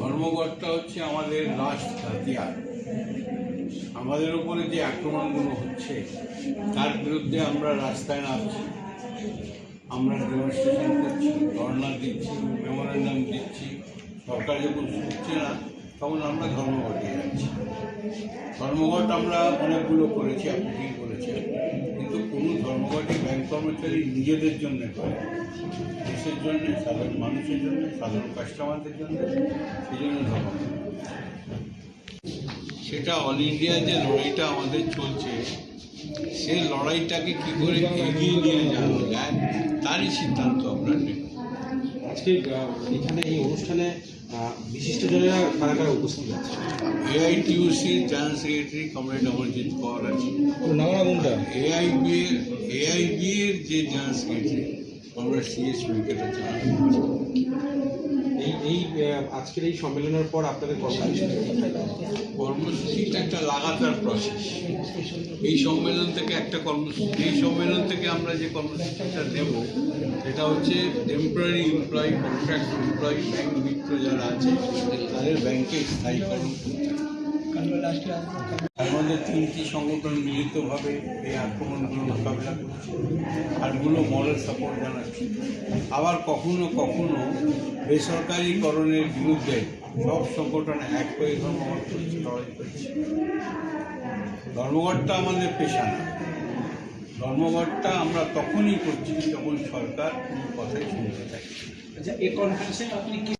ধর্মঘটটা হচ্ছে আমাদের লাস্ট হাতিয়ার। আমাদের উপরে যে আক্রমণগুলো হচ্ছে, তার বিরুদ্ধে আমরা রাস্তায় নামছি। আমরা ডেমনস্ট্রেশন করছি, ধর্ণা দিচ্ছি মেমোরেন্ডাম দিচ্ছি। সরকার যখন শুনছে না, তখন আমরা ধর্মঘটে যাচ্ছি। ধর্মঘট আমরা অনেকগুলো করেছি, আপনি ঠিক বলেছেন। কিন্তু কোনো ধর্মঘটই ব্যাংক কর্মচারী নিজেদের জন্য করে দেশের জন্য, সাধারণ মানুষের জন্য, সাধারণ কাস্টমারদের জন্য, সেই জন্য ধর্মঘট। সেটা অল ইন্ডিয়া যে লড়াইটা আমাদের চলছে সেই লড়াইটাকে কি করে এগিয়ে নিয়ে যাওয়া যায়, তারই সিদ্ধান্ত আমরা নেব। আজকে এখানে এই অনুষ্ঠানে বিশিষ্টজনেরা কারা কারা উপস্থিত আছে AITUC general secretary comrade Amarjit Kar আছে। নামা কোনটা? এআইবি এআইবি এর যে জেনারেল সেক্রেটারি কমরেড সি এসবিকে আছে আজকের এই সম্মেলনের পর আপনাদের কর্মসূচি? কি কর্মসূচিটা একটা লাগাতার প্রসেস এই সম্মেলন থেকে একটা কর্মসূচি এই সম্মেলন থেকে আমরা যে কর্মসূচিটা দেব এটা হচ্ছে temporary employee contract employee bank Mitra যারা আছে, তাদের ব্যাংকে স্থায়ীকরণ করতে মধ্যে তিনটি সংগঠন মিলিতভাবে এই আক্রমণগুলো মোকাবিলা করছে আরগুলো মরাল সাপোর্ট জানাচ্ছে। আবার কখনো কখনো বেসরকারিকরণের বিরুদ্ধে সব সংগঠন এক হয়ে ধর্মঘট করছে, লড়াই করছে। ধর্মঘটটা আমাদের পেশা না। ধর্মঘটটা আমরা তখনই করছি যখন সরকার কোনো কথাই শুনতে চাই আচ্ছা এই কনফারেন্সে আপনি